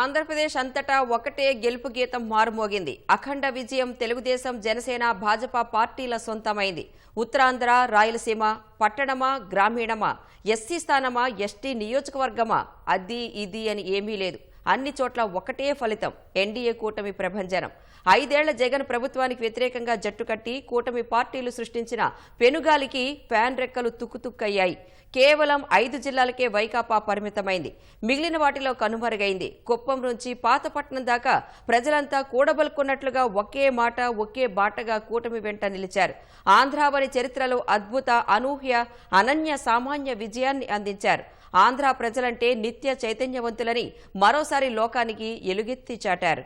ఆంధ్రప్రదేశ్ అంతటా ఒకటే గెలుపు గీతం మారుమోగింది. అఖండ విజయం తెలుగుదేశం జనసేన భాజపా పార్టీల సొంతమైంది. ఉత్తరాంధ్ర రాయలసీమ పట్టణమా గ్రామీణమా? ఎస్సీ స్థానమా? ఎస్టీ నియోజకవర్గమా? అది ఇది అని ఏమీ లేదు. అన్ని చోట్ల ఒకటే ఫలితం ఎన్డీఏ కూటమి ప్రభంజనం. ఐదేళ్ళ జగన్ ప్రభుత్వానికి వ్యతిరేకంగా జట్టు కట్టి కూటమి పార్టీలు సృష్టించిన పెనుగాలికి ఫ్యాన్ రెక్కలు తుక్కుతుక్కయ్యాయి. కేవలం ఐదు జిల్లాలకే వైకాపా పరిమితమైంది. మిగిలిన వాటిలో కనుమరుగైంది. కుప్పం నుంచి పాతపట్నం దాకా ప్రజలంతా కూడబలుకున్నట్లుగా ఒకే మాట ఒకే బాటగా కూటమి వెంట నిలిచారు. ఆంధ్రావని చరిత్రలో అద్భుత అనూహ్య అనన్య సామాన్య విజయాన్ని అందించారు. ఆంధ్ర ప్రజలంటే నిత్య చైతన్యవంతులని మరోసారి లోకానికి ఎలుగెత్తి చాటారు.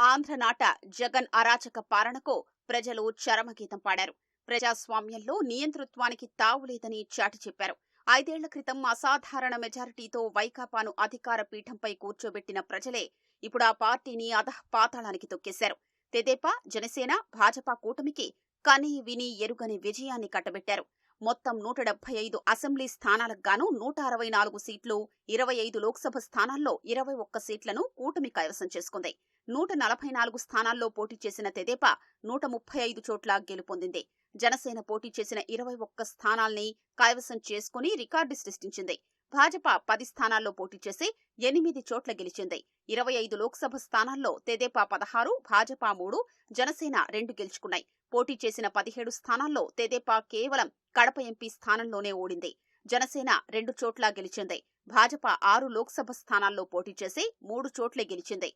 ఆంధ్రనాట జగన్ అరాచక పాలనకు ప్రజలు చరమగీతం పాడారు. ప్రజాస్వామ్యంలో నియంతృత్వానికి తావులేదని చాటి చెప్పారు. ఐదేళ్ళ క్రితం అసాధారణ మెజారిటీతో వైకాపాను అధికార పీఠంపై కూర్చోబెట్టిన ప్రజలే ఇప్పుడు ఆ పార్టీని అధః పాతాళానికి తొక్కేశారు. తెదేపా జనసేన భాజపా కూటమికి కని విని ఎరుగని విజయాన్ని కట్టబెట్టారు. మొత్తం నూట డెబ్బై ఐదు అసెంబ్లీ స్థానాలకు గాను నూట అరవై నాలుగు సీట్లు ఇరవై ఐదు లోక్సభ స్థానాల్లో ఇరవై ఒక్క సీట్లను కూటమి కైవసం చేసుకుంది. నూట నలభై నాలుగు స్థానాల్లో పోటీ చేసిన తెదేపా నూట ముప్పై ఐదు చోట్ల గెలుపొందింది. జనసేన పోటీ చేసిన ఇరవై ఒక్క స్థానాల్ని కైవసం చేసుకుని రికార్డు సృష్టించింది. భాజపా పది స్థానాల్లో పోటీ చేసి ఎనిమిది చోట్ల గెలిచింది. ఇరవై ఐదు లోక్సభ స్థానాల్లో తెదేపా పదహారు భాజపా మూడు జనసేన రెండు గెలుచుకున్నాయి. పోటీ చేసిన పదిహేడు స్థానాల్లో తెదేపా కేవలం కడప ఎంపీ స్థానంలోనే ఓడింది. జనసేన రెండు చోట్ల గెలిచింది. భాజపా ఆరు లోక్సభ స్థానాల్లో పోటీ చేసి మూడు చోట్లే గెలిచింది.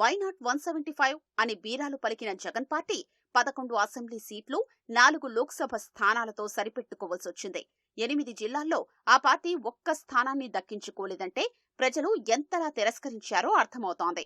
Why not one seventy five అని బీరాలు పలికిన జగన్ పార్టీ పదకొండు అసెంబ్లీ సీట్లు నాలుగు లోక్సభ స్థానాలతో సరిపెట్టుకోవాల్సొచ్చింది. ఎనిమిది జిల్లాల్లో ఆ పార్టీ ఒక్క స్థానాన్ని దక్కించుకోలేదంటే ప్రజలు ఎంతలా తిరస్కరించారో అర్థమవుతోంది.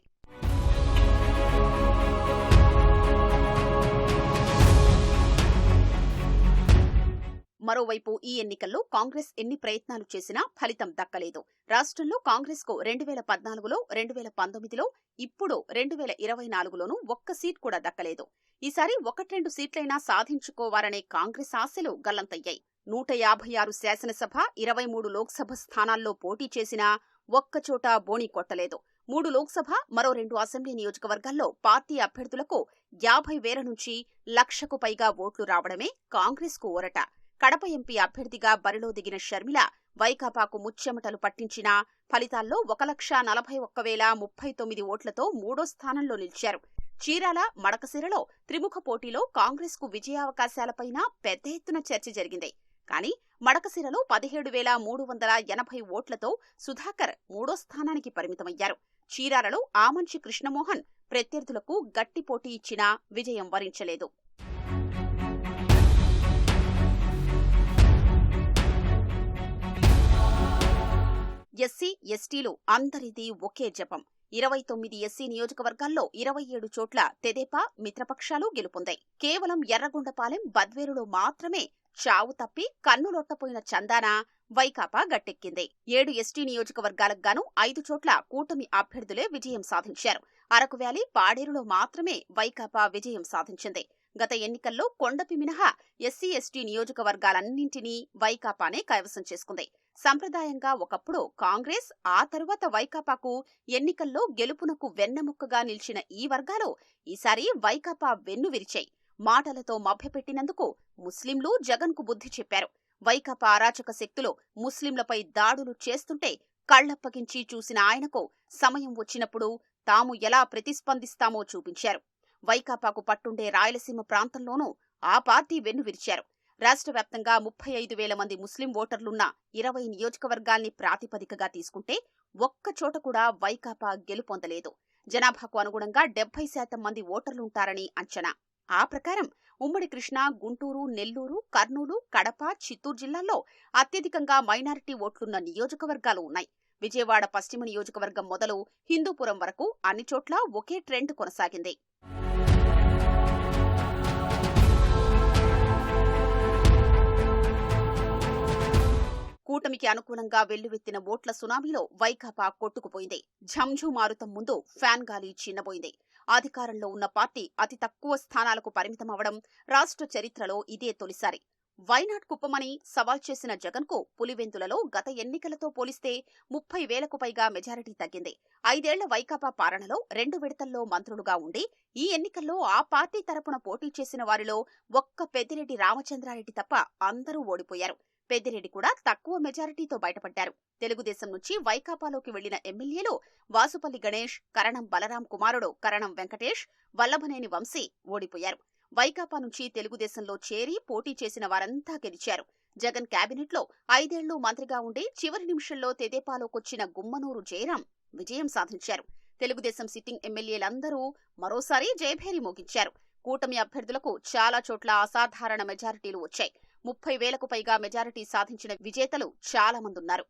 మరోవైపు ఈ ఎన్నికల్లో కాంగ్రెస్ ఎన్ని ప్రయత్నాలు చేసినా ఫలితం దక్కలేదు. రాష్ట్రంలో కాంగ్రెస్కు రెండు వేల పద్నాలుగులో రెండు వేల పంతొమ్మిదిలో ఇప్పుడు రెండు వేల ఇరవై నాలుగులోనూ ఒక్క సీట్ కూడా దక్కలేదు. ఈసారి ఒకట్రెండు సీట్లైనా సాధించుకోవాలనే కాంగ్రెస్ ఆశలు గల్లంతయ్యాయి. నూట యాభై ఆరు శాసనసభ ఇరవై మూడు లోక్సభ స్థానాల్లో పోటీ చేసినా ఒక్కచోట బోణి కొట్టలేదు. మూడు లోక్సభ మరో రెండు అసెంబ్లీ నియోజకవర్గాల్లో పార్టీ అభ్యర్థులకు యాభై వేల నుంచి లక్షకు పైగా ఓట్లు రావడమే కాంగ్రెస్కు ఓరట ఊరట. కడప ఎంపీ అభ్యర్థిగా బరిలో దిగిన షర్మిల వైకాపాకు ముచ్చెమటలు పట్టించినా ఫలితాల్లో ఒక లక్ష నలభై ఒక్క వేల ముప్పై తొమ్మిది ఓట్లతో మూడో స్థానంలో నిలిచారు. చీరాల మడకసిరలో త్రిముఖ పోటీలో కాంగ్రెస్కు విజయావకాశాలపైన పెద్ద ఎత్తున చర్చ జరిగింది. కానీ మడకసిరలో పదిహేడు వేల మూడు వందల ఎనభై ఓట్లతో సుధాకర్ మూడో స్థానానికి పరిమితమయ్యారు. చీరాలలో ఆమంచి కృష్ణమోహన్ ప్రత్యర్థులకు గట్టి పోటీ ఇచ్చినా విజయం వరించలేదు. ఎస్సీ ఎస్టీలు అందరిది ఒకే జపం. ఇరవై తొమ్మిది ఎస్సీ నియోజకవర్గాల్లో ఇరవై ఏడు చోట్ల తెదేపా మిత్రపక్షాలు గెలుపొందాయి. కేవలం ఎర్రగొండపాలెం బద్వేరులో మాత్రమే చావు తప్పి కన్నులొట్టపోయిన చందాన వైకాపా గట్టెక్కింది. ఏడు ఎస్టీ నియోజకవర్గాలకు గాను ఐదు చోట్ల కూటమి అభ్యర్థులే విజయం సాధించారు. అరకు వ్యాలీ పాడేరులో మాత్రమే వైకాపా విజయం సాధించింది. గత ఎన్నికల్లో కొండపి మినహా ఎస్సీ ఎస్టీ నియోజకవర్గాలన్నింటినీ వైకాపానే కైవసం చేసుకుంది. సంప్రదాయంగా ఒకప్పుడు కాంగ్రెస్ ఆ తరువాత వైకాపాకు ఎన్నికల్లో గెలుపునకు వెన్నెముక్కగా నిలిచిన ఈ వర్గాలు ఈసారి వైకాపా వెన్ను విరిచాయి. మాటలతో మభ్యపెట్టినందుకు ముస్లింలు జగన్కు బుద్ధి చెప్పారు. వైకాపా అరాచక శక్తులు ముస్లింలపై దాడులు చేస్తుంటే కళ్ళప్పగించి చూసిన ఆయనకు సమయం వచ్చినప్పుడు తాము ఎలా ప్రతిస్పందిస్తామో చూపించారు. వైకాపాకు పట్టుండే రాయలసీమ ప్రాంతంలోనూ ఆ పార్టీ వెన్ను విరిచారు రాష్ట్ర వ్యాప్తంగా ముప్పై ఐదు వేల మంది ముస్లిం ఓటర్లున్న ఇరవై నియోజకవర్గాల్ని ప్రాతిపదికగా తీసుకుంటే ఒక్క చోట కూడా వైకాపా గెలుపొందలేదు. జనాభాకు అనుగుణంగా డెబ్బై శాతం మంది ఓటర్లుంటారని అంచనా. ఆ ప్రకారం ఉమ్మడి కృష్ణా గుంటూరు నెల్లూరు కర్నూలు కడప చిత్తూరు జిల్లాల్లో అత్యధికంగా మైనారిటీ ఓట్లున్న నియోజకవర్గాలు ఉన్నాయి. విజయవాడ పశ్చిమ నియోజకవర్గం మొదలు హిందూపురం వరకు అన్ని చోట్ల ఒకే ట్రెండ్ కొనసాగింది. కూటమికి అనుకూలంగా వెల్లువెత్తిన ఓట్ల సునామీలో వైకాపా కొట్టుకుపోయింది. ఝంఝు మారుతం ముందు ఫ్యాన్ గాలి చిన్నబోయింది. అధికారంలో ఉన్న పార్టీ అతి తక్కువ స్థానాలకు పరిమితమవడం రాష్ట్ర చరిత్రలో ఇదే తొలిసారి. వైనాడ్ కుప్పమని సవాల్ చేసిన జగన్కు పులివెందులలో గత ఎన్నికలతో పోలిస్తే ముప్పై వేలకు పైగా మెజారిటీ తగ్గింది. ఐదేళ్ళ వైకాపా పాలనలో రెండు విడతల్లో మంత్రులుగా ఉండి ఈ ఎన్నికల్లో ఆ పార్టీ తరపున పోటీ చేసిన వారిలో ఒక్క పెద్దిరెడ్డి రామచంద్రారెడ్డి తప్ప అందరూ ఓడిపోయారు. పెద్దిరెడ్డి కూడా తక్కువ మెజారిటీతో బయటపడ్డారు. తెలుగుదేశం నుంచి వైకాపాలోకి వెళ్ళిన ఎమ్మెల్యేలు వాసుపల్లి గణేష్ కరణం బలరాం కుమారుడు కరణం వెంకటేష్ వల్లభనేని వంశీ ఓడిపోయారు. వైకాపా నుంచి తెలుగుదేశంలో చేరి పోటీ చేసిన వారంతా గెలిచారు. జగన్ కేబినెట్లో ఐదేళ్ళు మంత్రిగా ఉండి చివరి నిమిషంలో తెదేపాలోకొచ్చిన గుమ్మనూరు జయరాం విజయం సాధించారు. తెలుగుదేశం సిట్టింగ్ ఎమ్మెల్యేలందరూ మరోసారి జయభేరి మోగించారు. కూటమి అభ్యర్థులకు చాలా చోట్ల అసాధారణ మెజారిటీలు వచ్చాయి. ముప్పై వేలకు పైగా మెజారిటీ సాధించిన విజేతలు చాలా మందున్నారు.